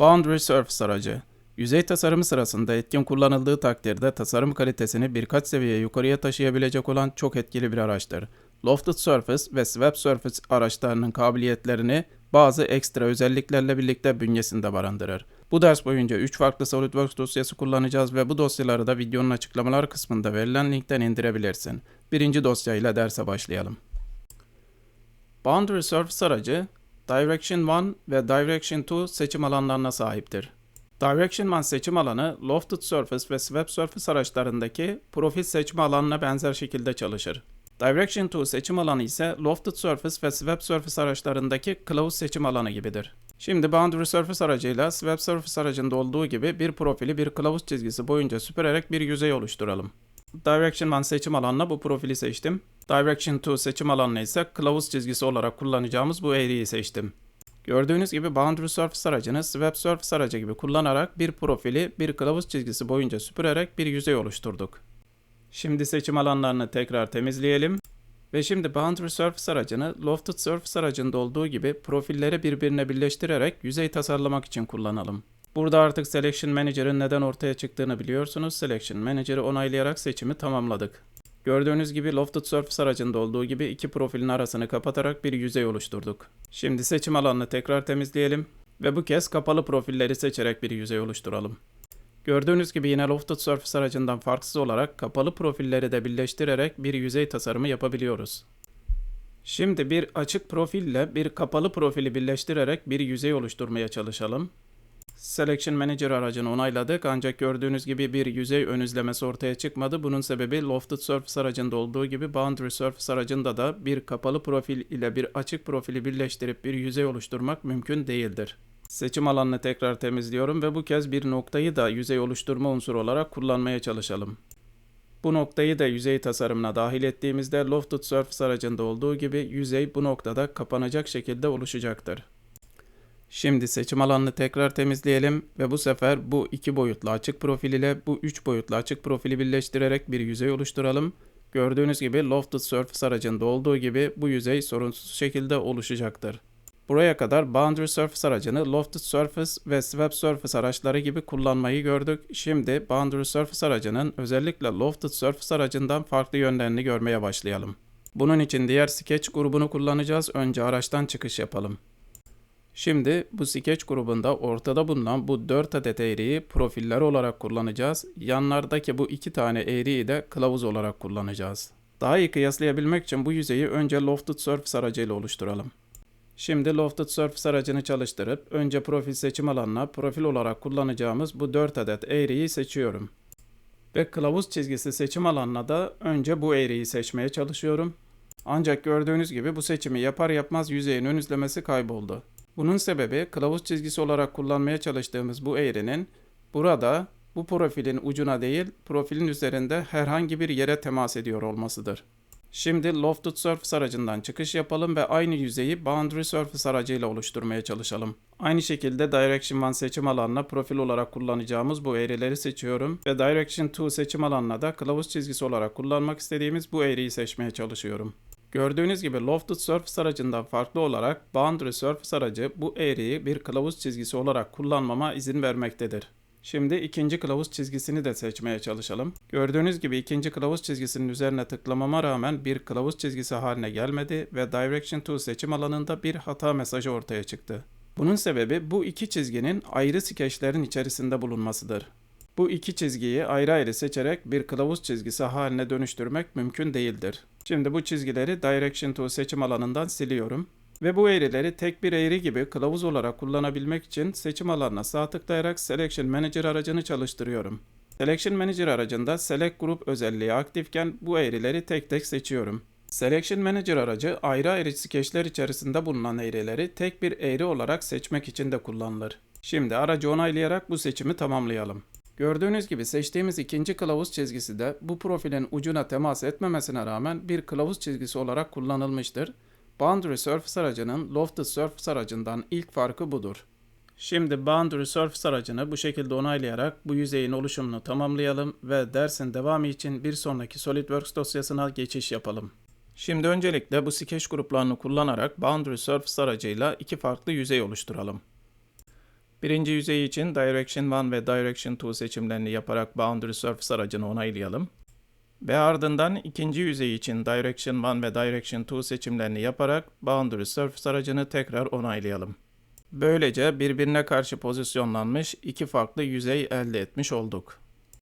Boundary Surface aracı. Yüzey tasarımı sırasında etkin kullanıldığı takdirde tasarım kalitesini birkaç seviye yukarıya taşıyabilecek olan çok etkili bir araçtır. Lofted Surface ve Swap Surface araçlarının kabiliyetlerini bazı ekstra özelliklerle birlikte bünyesinde barındırır. Bu ders boyunca 3 farklı SolidWorks dosyası kullanacağız ve bu dosyaları da videonun açıklamalar kısmında verilen linkten indirebilirsin. Birinci dosyayla derse başlayalım. Boundary Surface aracı Direction 1 ve Direction 2 seçim alanlarına sahiptir. Direction 1 seçim alanı Lofted Surface ve Swap Surface araçlarındaki profil seçme alanına benzer şekilde çalışır. Direction 2 seçim alanı ise Lofted Surface ve Swap Surface araçlarındaki kılavuz seçim alanı gibidir. Şimdi Boundary Surface aracıyla Swap Surface aracında olduğu gibi bir profili bir kılavuz çizgisi boyunca süpürerek bir yüzey oluşturalım. Direction 1 seçim alanına bu profili seçtim. Direction 2 seçim alanına ise kılavuz çizgisi olarak kullanacağımız bu eğriyi seçtim. Gördüğünüz gibi Boundary Surface aracını Swap Surface aracı gibi kullanarak bir profili bir kılavuz çizgisi boyunca süpürerek bir yüzey oluşturduk. Şimdi seçim alanlarını tekrar temizleyelim. Ve şimdi Boundary Surface aracını Lofted Surface aracında olduğu gibi profilleri birbirine birleştirerek yüzey tasarlamak için kullanalım. Burada artık Selection Manager'ın neden ortaya çıktığını biliyorsunuz. Selection Manager'ı onaylayarak seçimi tamamladık. Gördüğünüz gibi Lofted Surface aracında olduğu gibi iki profilin arasını kapatarak bir yüzey oluşturduk. Şimdi seçim alanını tekrar temizleyelim ve bu kez kapalı profilleri seçerek bir yüzey oluşturalım. Gördüğünüz gibi yine Lofted Surface aracından farksız olarak kapalı profilleri de birleştirerek bir yüzey tasarımı yapabiliyoruz. Şimdi bir açık profille bir kapalı profili birleştirerek bir yüzey oluşturmaya çalışalım. Selection Manager aracını onayladık ancak gördüğünüz gibi bir yüzey ön izlemesi ortaya çıkmadı. Bunun sebebi Lofted Surface aracında olduğu gibi Boundary Surface aracında da bir kapalı profil ile bir açık profili birleştirip bir yüzey oluşturmak mümkün değildir. Seçim alanını tekrar temizliyorum ve bu kez bir noktayı da yüzey oluşturma unsuru olarak kullanmaya çalışalım. Bu noktayı da yüzey tasarımına dahil ettiğimizde Lofted Surface aracında olduğu gibi yüzey bu noktada kapanacak şekilde oluşacaktır. Şimdi seçim alanını tekrar temizleyelim ve bu sefer bu iki boyutlu açık profil ile bu üç boyutlu açık profili birleştirerek bir yüzey oluşturalım. Gördüğünüz gibi Lofted Surface aracında olduğu gibi bu yüzey sorunsuz şekilde oluşacaktır. Buraya kadar Boundary Surface aracını Lofted Surface ve Swap Surface araçları gibi kullanmayı gördük. Şimdi Boundary Surface aracının özellikle Lofted Surface aracından farklı yönlerini görmeye başlayalım. Bunun için diğer Sketch grubunu kullanacağız. Önce araçtan çıkış yapalım. Şimdi bu sketch grubunda ortada bulunan bu 4 adet eğriyi profiller olarak kullanacağız. Yanlardaki bu iki tane eğriyi de kılavuz olarak kullanacağız. Daha iyi kıyaslayabilmek için bu yüzeyi önce Lofted Surface aracıyla oluşturalım. Şimdi Lofted Surface aracını çalıştırıp önce profil seçim alanına profil olarak kullanacağımız bu 4 adet eğriyi seçiyorum. Ve kılavuz çizgisi seçim alanına da önce bu eğriyi seçmeye çalışıyorum. Ancak gördüğünüz gibi bu seçimi yapar yapmaz yüzeyin ön izlemesi kayboldu. Bunun sebebi kılavuz çizgisi olarak kullanmaya çalıştığımız bu eğrinin burada bu profilin ucuna değil profilin üzerinde herhangi bir yere temas ediyor olmasıdır. Şimdi Lofted Surface aracından çıkış yapalım ve aynı yüzeyi Boundary Surface aracıyla oluşturmaya çalışalım. Aynı şekilde Direction 1 seçim alanına profil olarak kullanacağımız bu eğrileri seçiyorum ve Direction 2 seçim alanına da kılavuz çizgisi olarak kullanmak istediğimiz bu eğriyi seçmeye çalışıyorum. Gördüğünüz gibi Lofted Surface aracından farklı olarak Boundary Surface aracı bu eğriyi bir kılavuz çizgisi olarak kullanmama izin vermektedir. Şimdi ikinci kılavuz çizgisini de seçmeye çalışalım. Gördüğünüz gibi ikinci kılavuz çizgisinin üzerine tıklamama rağmen bir kılavuz çizgisi haline gelmedi ve Direction 2 seçim alanında bir hata mesajı ortaya çıktı. Bunun sebebi bu iki çizginin ayrı skeçlerin içerisinde bulunmasıdır. Bu iki çizgiyi ayrı ayrı seçerek bir kılavuz çizgisi haline dönüştürmek mümkün değildir. Şimdi bu çizgileri Direction to seçim alanından siliyorum. Ve bu eğrileri tek bir eğri gibi kılavuz olarak kullanabilmek için seçim alanına sağ tıklayarak Selection Manager aracını çalıştırıyorum. Selection Manager aracında Select Group özelliği aktifken bu eğrileri tek tek seçiyorum. Selection Manager aracı ayrı ayrı skeçler içerisinde bulunan eğrileri tek bir eğri olarak seçmek için de kullanılır. Şimdi aracı onaylayarak bu seçimi tamamlayalım. Gördüğünüz gibi seçtiğimiz ikinci kılavuz çizgisi de bu profilin ucuna temas etmemesine rağmen bir kılavuz çizgisi olarak kullanılmıştır. Boundary Surface aracının Lofted Surface aracından ilk farkı budur. Şimdi Boundary Surface aracını bu şekilde onaylayarak bu yüzeyin oluşumunu tamamlayalım ve dersin devamı için bir sonraki SolidWorks dosyasına geçiş yapalım. Şimdi öncelikle bu sketch gruplarını kullanarak Boundary Surface aracıyla iki farklı yüzey oluşturalım. Birinci yüzey için Direction 1 ve Direction 2 seçimlerini yaparak Boundary Surface aracını onaylayalım. Ve ardından ikinci yüzey için Direction 1 ve Direction 2 seçimlerini yaparak Boundary Surface aracını tekrar onaylayalım. Böylece birbirine karşı pozisyonlanmış iki farklı yüzey elde etmiş olduk.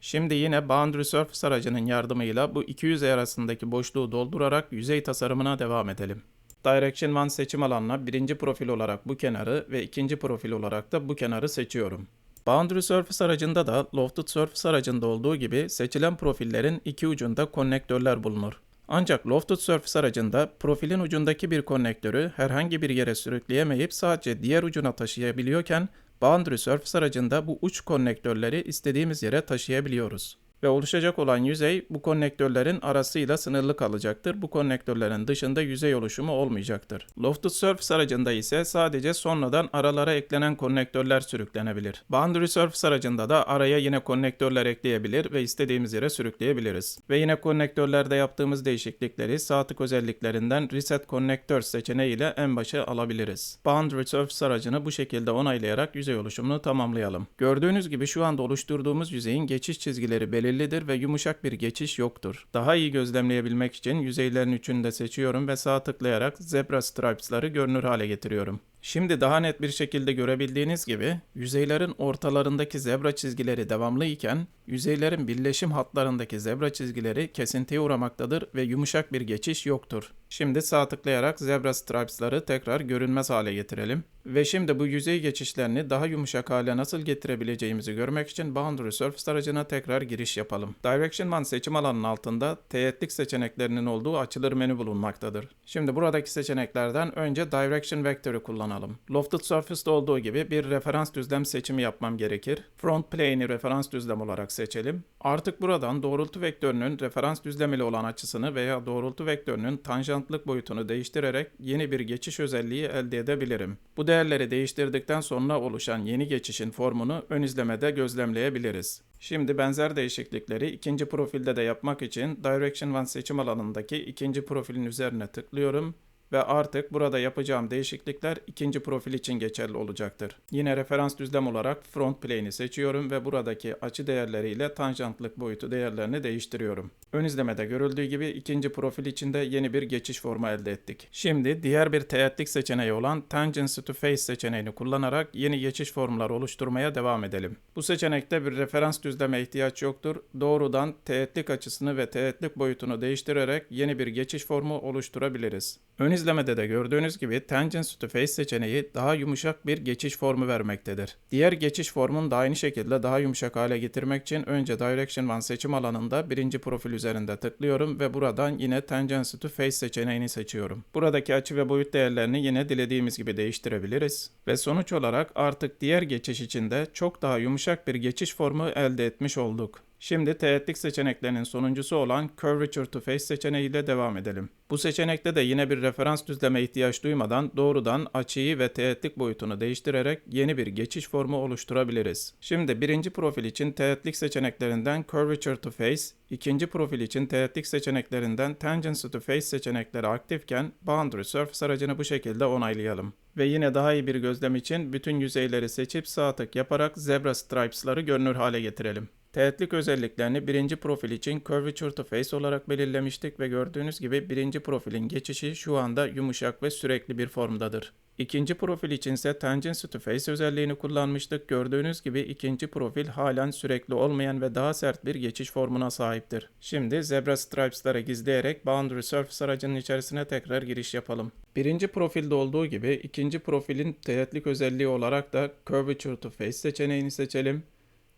Şimdi yine Boundary Surface aracının yardımıyla bu iki yüzey arasındaki boşluğu doldurarak yüzey tasarımına devam edelim. Direction 1 seçim alanına birinci profil olarak bu kenarı ve ikinci profil olarak da bu kenarı seçiyorum. Boundary Surface aracında da Lofted Surface aracında olduğu gibi seçilen profillerin iki ucunda konnektörler bulunur. Ancak Lofted Surface aracında profilin ucundaki bir konnektörü herhangi bir yere sürükleyemeyip sadece diğer ucuna taşıyabiliyorken Boundary Surface aracında bu uç konnektörleri istediğimiz yere taşıyabiliyoruz. Ve oluşacak olan yüzey bu konnektörlerin arasıyla sınırlı kalacaktır. Bu konnektörlerin dışında yüzey oluşumu olmayacaktır. Lofted Surface aracında ise sadece sonradan aralara eklenen konnektörler sürüklenebilir. Boundary Surface aracında da araya yine konnektörler ekleyebilir ve istediğimiz yere sürükleyebiliriz. Ve yine konnektörlerde yaptığımız değişiklikleri sağ tık özelliklerinden Reset Connector seçeneğiyle en başa alabiliriz. Boundary Surface aracını bu şekilde onaylayarak yüzey oluşumunu tamamlayalım. Gördüğünüz gibi şu anda oluşturduğumuz yüzeyin geçiş çizgileri belirli belirlidir ve yumuşak bir geçiş yoktur. Daha iyi gözlemleyebilmek için yüzeylerin üçünü de seçiyorum ve sağ tıklayarak Zebra Stripes'ları görünür hale getiriyorum. Şimdi daha net bir şekilde görebildiğiniz gibi yüzeylerin ortalarındaki zebra çizgileri devamlı iken yüzeylerin birleşim hatlarındaki zebra çizgileri kesintiye uğramaktadır ve yumuşak bir geçiş yoktur. Şimdi sağ tıklayarak zebra stripes'ları tekrar görünmez hale getirelim. Ve şimdi bu yüzey geçişlerini daha yumuşak hale nasıl getirebileceğimizi görmek için Boundary Surface aracına tekrar giriş yapalım. Direction 1 seçim alanının altında teğetlik seçeneklerinin olduğu açılır menü bulunmaktadır. Şimdi buradaki seçeneklerden önce Direction Vector'ı kullanalım. Lofted Surface'da olduğu gibi bir referans düzlem seçimi yapmam gerekir. Front Plane'i referans düzlem olarak seçelim. Artık buradan doğrultu vektörünün referans düzlem ile olan açısını veya doğrultu vektörünün tanjantlık boyutunu değiştirerek yeni bir geçiş özelliği elde edebilirim. Bu değerleri değiştirdikten sonra oluşan yeni geçişin formunu ön izlemede gözlemleyebiliriz. Şimdi benzer değişiklikleri ikinci profilde de yapmak için Direction 1 seçim alanındaki ikinci profilin üzerine tıklıyorum ve artık burada yapacağım değişiklikler ikinci profil için geçerli olacaktır. Yine referans düzlem olarak front plane'i seçiyorum ve buradaki açı değerleriyle tanjantlık boyutu değerlerini değiştiriyorum. Ön izlemede görüldüğü gibi ikinci profil içinde yeni bir geçiş formu elde ettik. Şimdi diğer bir teğetlik seçeneği olan Tangents to Face seçeneğini kullanarak yeni geçiş formları oluşturmaya devam edelim. Bu seçenekte bir referans düzleme ihtiyaç yoktur. Doğrudan teğetlik açısını ve teğetlik boyutunu değiştirerek yeni bir geçiş formu oluşturabiliriz. Ön izlemede de gördüğünüz gibi Tangents to Face seçeneği daha yumuşak bir geçiş formu vermektedir. Diğer geçiş formunu da aynı şekilde daha yumuşak hale getirmek için önce Direction 1 seçim alanında birinci profil üzerinde tıklıyorum ve buradan yine Tangents to Face seçeneğini seçiyorum. Buradaki açı ve boyut değerlerini yine dilediğimiz gibi değiştirebiliriz. Ve sonuç olarak artık diğer geçiş için de çok daha yumuşak bir geçiş formu elde etmiş olduk. Şimdi teğetlik seçeneklerinin sonuncusu olan Curvature to Face seçeneğiyle devam edelim. Bu seçenekte de yine bir referans düzleme ihtiyaç duymadan doğrudan açıyı ve teğetlik boyutunu değiştirerek yeni bir geçiş formu oluşturabiliriz. Şimdi birinci profil için teğetlik seçeneklerinden Curvature to Face, ikinci profil için teğetlik seçeneklerinden Tangents to Face seçenekleri aktifken Boundary Surface aracını bu şekilde onaylayalım. Ve yine daha iyi bir gözlem için bütün yüzeyleri seçip sağ tık yaparak Zebra Stripes'ları görünür hale getirelim. Teğetlik özelliklerini birinci profil için Curvature to Face olarak belirlemiştik ve gördüğünüz gibi birinci profilin geçişi şu anda yumuşak ve sürekli bir formdadır. İkinci profil için ise Tangents to Face özelliğini kullanmıştık. Gördüğünüz gibi ikinci profil halen sürekli olmayan ve daha sert bir geçiş formuna sahiptir. Şimdi Zebra Stripes'ları gizleyerek Boundary Surface aracının içerisine tekrar giriş yapalım. Birinci profilde olduğu gibi ikinci profilin teğetlik özelliği olarak da Curvature to Face seçeneğini seçelim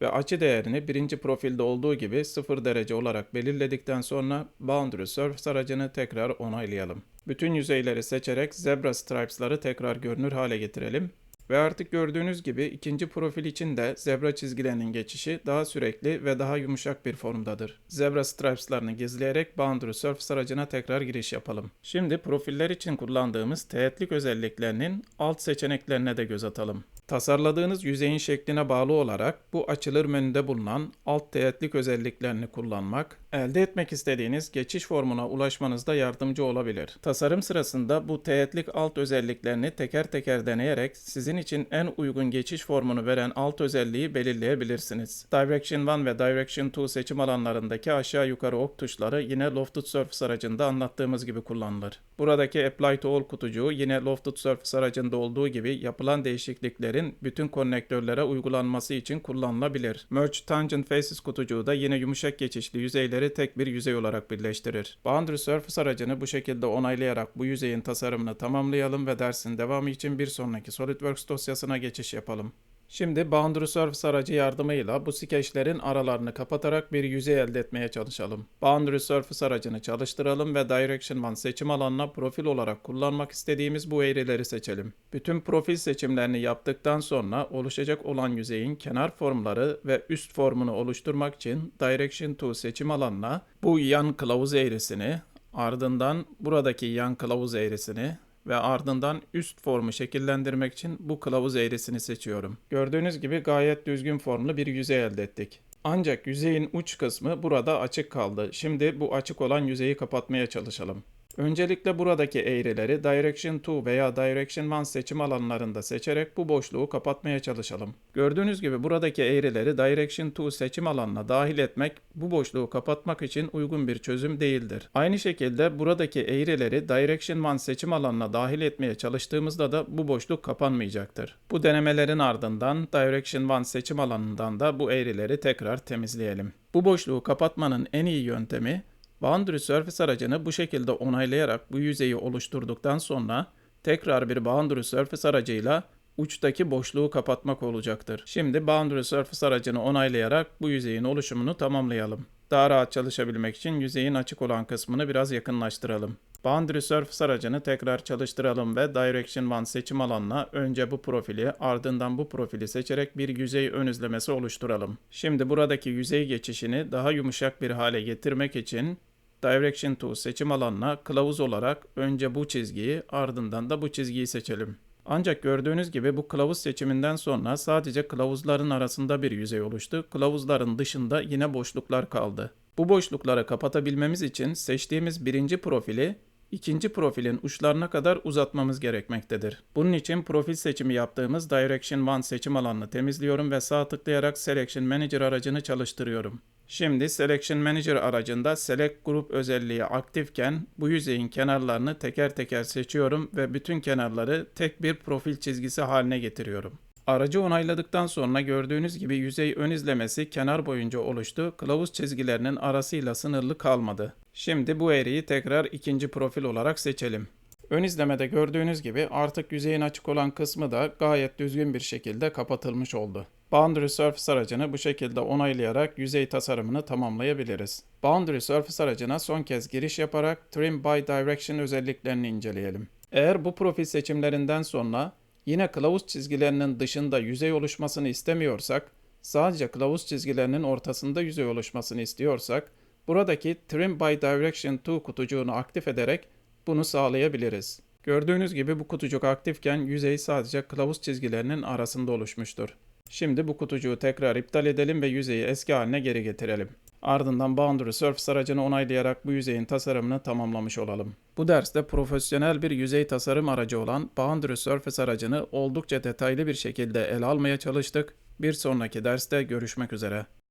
ve açı değerini birinci profilde olduğu gibi 0 derece olarak belirledikten sonra Boundary Surface aracını tekrar onaylayalım. Bütün yüzeyleri seçerek Zebra Stripes'ları tekrar görünür hale getirelim. Ve artık gördüğünüz gibi ikinci profil için de zebra çizgilerinin geçişi daha sürekli ve daha yumuşak bir formdadır. Zebra stripes'larını gizleyerek Boundary Surface aracına tekrar giriş yapalım. Şimdi profiller için kullandığımız teğetlik özelliklerinin alt seçeneklerine de göz atalım. Tasarladığınız yüzeyin şekline bağlı olarak bu açılır menüde bulunan alt teğetlik özelliklerini kullanmak, elde etmek istediğiniz geçiş formuna ulaşmanızda yardımcı olabilir. Tasarım sırasında bu teğetlik alt özelliklerini teker teker deneyerek sizin için en uygun geçiş formunu veren alt özelliği belirleyebilirsiniz. Direction 1 ve Direction 2 seçim alanlarındaki aşağı yukarı ok tuşları yine Lofted Surface aracında anlattığımız gibi kullanılır. Buradaki Apply to All kutucuğu yine Lofted Surface aracında olduğu gibi yapılan değişikliklerin bütün konnektörlere uygulanması için kullanılabilir. Merge Tangent Faces kutucuğu da yine yumuşak geçişli yüzeyleri tek bir yüzey olarak birleştirir. Boundary Surface aracını bu şekilde onaylayarak bu yüzeyin tasarımını tamamlayalım ve dersin devamı için bir sonraki SolidWorks dosyasına geçiş yapalım. Şimdi Boundary Surface aracı yardımıyla bu skeçlerin aralarını kapatarak bir yüzey elde etmeye çalışalım. Boundary Surface aracını çalıştıralım ve Direction 1 seçim alanına profil olarak kullanmak istediğimiz bu eğrileri seçelim. Bütün profil seçimlerini yaptıktan sonra oluşacak olan yüzeyin kenar formları ve üst formunu oluşturmak için Direction 2 seçim alanına bu yan kılavuz eğrisini, ardından buradaki yan kılavuz eğrisini ve ardından üst formu şekillendirmek için bu kılavuz eğrisini seçiyorum. Gördüğünüz gibi gayet düzgün formlu bir yüzey elde ettik. Ancak yüzeyin uç kısmı burada açık kaldı. Şimdi bu açık olan yüzeyi kapatmaya çalışalım. Öncelikle buradaki eğrileri Direction 2 veya Direction 1 seçim alanlarında seçerek bu boşluğu kapatmaya çalışalım. Gördüğünüz gibi buradaki eğrileri Direction 2 seçim alanına dahil etmek bu boşluğu kapatmak için uygun bir çözüm değildir. Aynı şekilde buradaki eğrileri Direction 1 seçim alanına dahil etmeye çalıştığımızda da bu boşluk kapanmayacaktır. Bu denemelerin ardından Direction 1 seçim alanından da bu eğrileri tekrar temizleyelim. Bu boşluğu kapatmanın en iyi yöntemi Boundary Surface aracını bu şekilde onaylayarak bu yüzeyi oluşturduktan sonra tekrar bir Boundary Surface aracıyla uçtaki boşluğu kapatmak olacaktır. Şimdi Boundary Surface aracını onaylayarak bu yüzeyin oluşumunu tamamlayalım. Daha rahat çalışabilmek için yüzeyin açık olan kısmını biraz yakınlaştıralım. Boundary Surface aracını tekrar çalıştıralım ve Direction 1 seçim alanına önce bu profili ardından bu profili seçerek bir yüzey ön izlemesi oluşturalım. Şimdi buradaki yüzey geçişini daha yumuşak bir hale getirmek için Direction 2 seçim alanına kılavuz olarak önce bu çizgiyi ardından da bu çizgiyi seçelim. Ancak gördüğünüz gibi bu kılavuz seçiminden sonra sadece kılavuzların arasında bir yüzey oluştu. Kılavuzların dışında yine boşluklar kaldı. Bu boşlukları kapatabilmemiz için seçtiğimiz birinci profili ikinci profilin uçlarına kadar uzatmamız gerekmektedir. Bunun için profil seçimi yaptığımız Direction 1 seçim alanını temizliyorum ve sağ tıklayarak Selection Manager aracını çalıştırıyorum. Şimdi Selection Manager aracında Select Group özelliği aktifken bu yüzeyin kenarlarını teker teker seçiyorum ve bütün kenarları tek bir profil çizgisi haline getiriyorum. Aracı onayladıktan sonra gördüğünüz gibi yüzey ön izlemesi kenar boyunca oluştu. Kılavuz çizgilerinin arasıyla sınırlı kalmadı. Şimdi bu eğriyi tekrar ikinci profil olarak seçelim. Ön izlemede gördüğünüz gibi artık yüzeyin açık olan kısmı da gayet düzgün bir şekilde kapatılmış oldu. Boundary Surface aracını bu şekilde onaylayarak yüzey tasarımını tamamlayabiliriz. Boundary Surface aracına son kez giriş yaparak Trim by Direction özelliklerini inceleyelim. Eğer bu profil seçimlerinden sonra yine kılavuz çizgilerinin dışında yüzey oluşmasını istemiyorsak, sadece kılavuz çizgilerinin ortasında yüzey oluşmasını istiyorsak, buradaki Trim by Direction 2 kutucuğunu aktif ederek bunu sağlayabiliriz. Gördüğünüz gibi bu kutucuk aktifken yüzey sadece kılavuz çizgilerinin arasında oluşmuştur. Şimdi bu kutucuğu tekrar iptal edelim ve yüzeyi eski haline geri getirelim. Ardından Boundary Surface aracını onaylayarak bu yüzeyin tasarımını tamamlamış olalım. Bu derste profesyonel bir yüzey tasarım aracı olan Boundary Surface aracını oldukça detaylı bir şekilde ele almaya çalıştık. Bir sonraki derste görüşmek üzere.